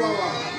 బావా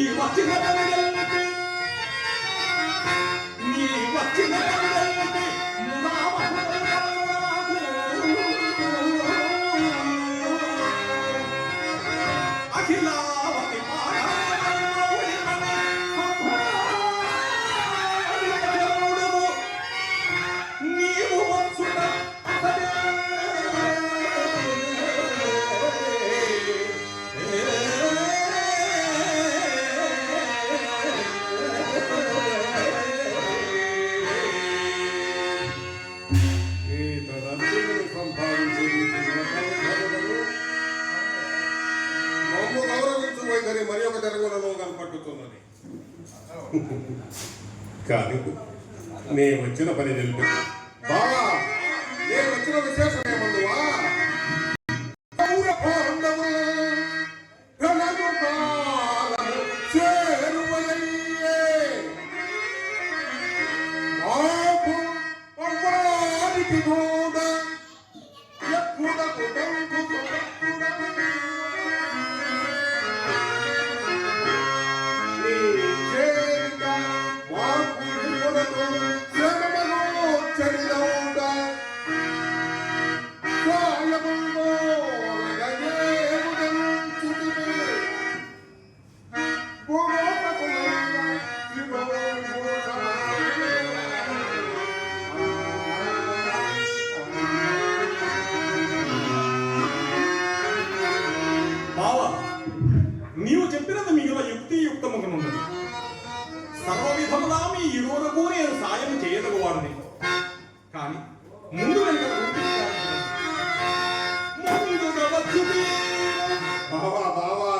నీ వచ్చిన గౌరవించు మరి ఒక జరుగులలో కనపడుతున్నది. కానీ నేను వచ్చిన పని తెలిపి. బావా నేను వచ్చిన విశేషం ఏమందువా? పౌరపాండవు రణగుపాలము కూడా నీవు చెప్పినది మిగిలిన యుక్తియుక్తముగానున్నది. సర్వ విధములా మీ ఇరువురకు నేను సాయం చేయదగువాడిని కానీ ముందు వెనుక బావా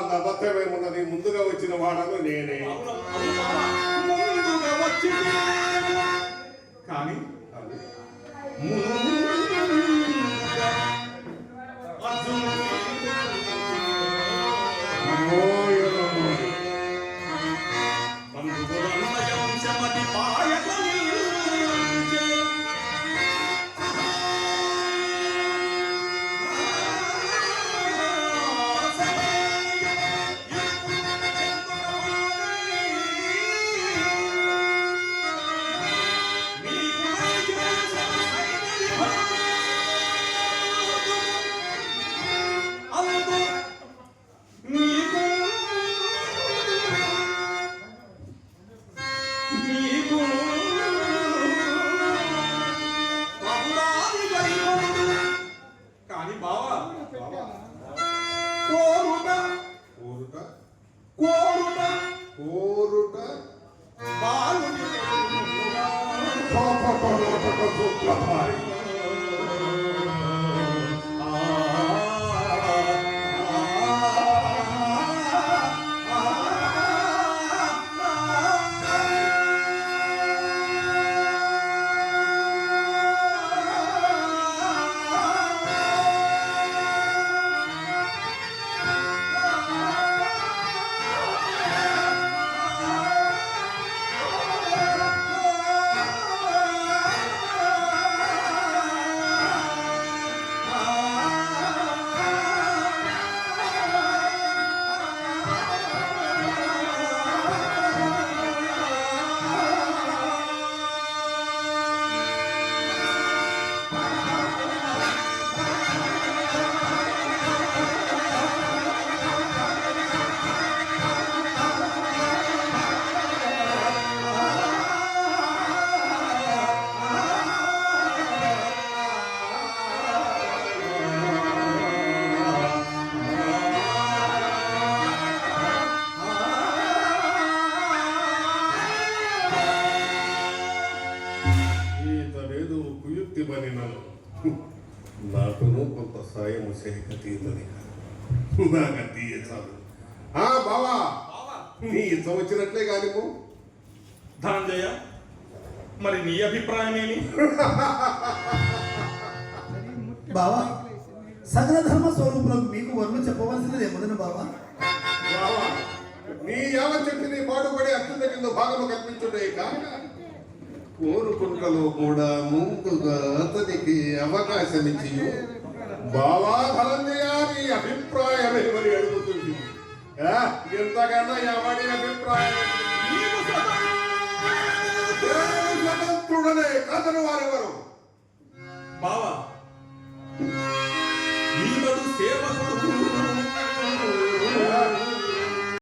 ముందుగా వచ్చిన వాడను నేనే. కానీ ముందుగా కోరుట కోరుట బాలుని ಬನ್ನಿ ನಾನು ನಾಟನು ಕೊಂತ ಸಾಯ ముసేకతీందని నాకు తీయ చాలు. ఆ బావా! నీ ఇష్టం వచ్చినట్లే కానిపో ధనంజయ మరి నీ అభిప్రాయం ఏమి? బావా సకల ధర్మ స్వరూపులకు మీకు వరులు చెప్పవలసినది ఏమదన బావా? బావా నీ యావ చెట్టు నీ పాడుపడే అత్యంత కింద భాగము కల్పించుండే కానీ కోరుకుంటలో కూడా ముందుగా అతనికి అవకాశం ఇచ్చి బావా ధనంజయ నీ అభిప్రాయం ఎవరి అడుగుతుంది? ఎంతకన్నా ఎవరి అభిప్రాయం? నీవు స్వతంత్రుడనే కథను వారెవరు? బావా సేవకుడు